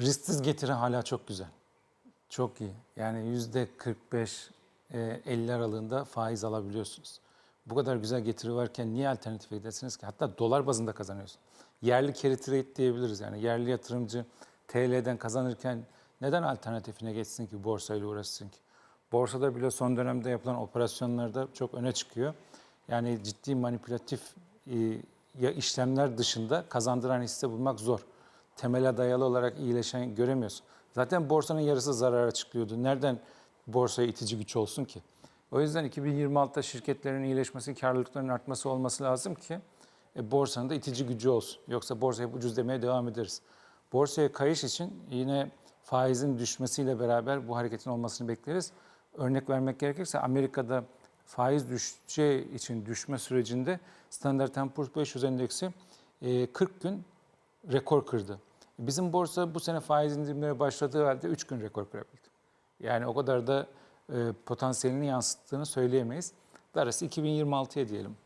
Risksiz getiri hala çok güzel. Çok iyi. Yani yüzde 45 e, 50 aralığında faiz alabiliyorsunuz. Bu kadar güzel getiri varken niye alternatif edersiniz ki? Hatta dolar bazında kazanıyorsun. Yerli carry trade diyebiliriz yani. Yerli yatırımcı TL'den kazanırken neden alternatifine geçsin ki borsayla uğraşsın ki? Borsada bile son dönemde yapılan operasyonlarda çok öne çıkıyor. Yani ciddi manipülatif e, ya işlemler dışında kazandıran hisse bulmak zor. Temele dayalı olarak iyileşen göremiyorsun. Zaten borsanın yarısı zarara çıkıyordu. Nereden borsaya itici güç olsun ki? O yüzden 2026'da şirketlerin iyileşmesi, karlılıklarının artması olması lazım ki e, borsanın da itici gücü olsun. Yoksa borsa hep ucuz demeye devam ederiz. Borsaya kayış için yine faizin düşmesiyle beraber bu hareketin olmasını bekleriz. Örnek vermek gerekirse Amerika'da faiz düşeceği için düşme sürecinde Standard Poor's 500 endeksi e, 40 gün rekor kırdı. Bizim borsa bu sene faiz indirimleri başladığı halde 3 gün rekor kırabildi. Yani o kadar da e, potansiyelini yansıttığını söyleyemeyiz. Darısı 2026'ya diyelim.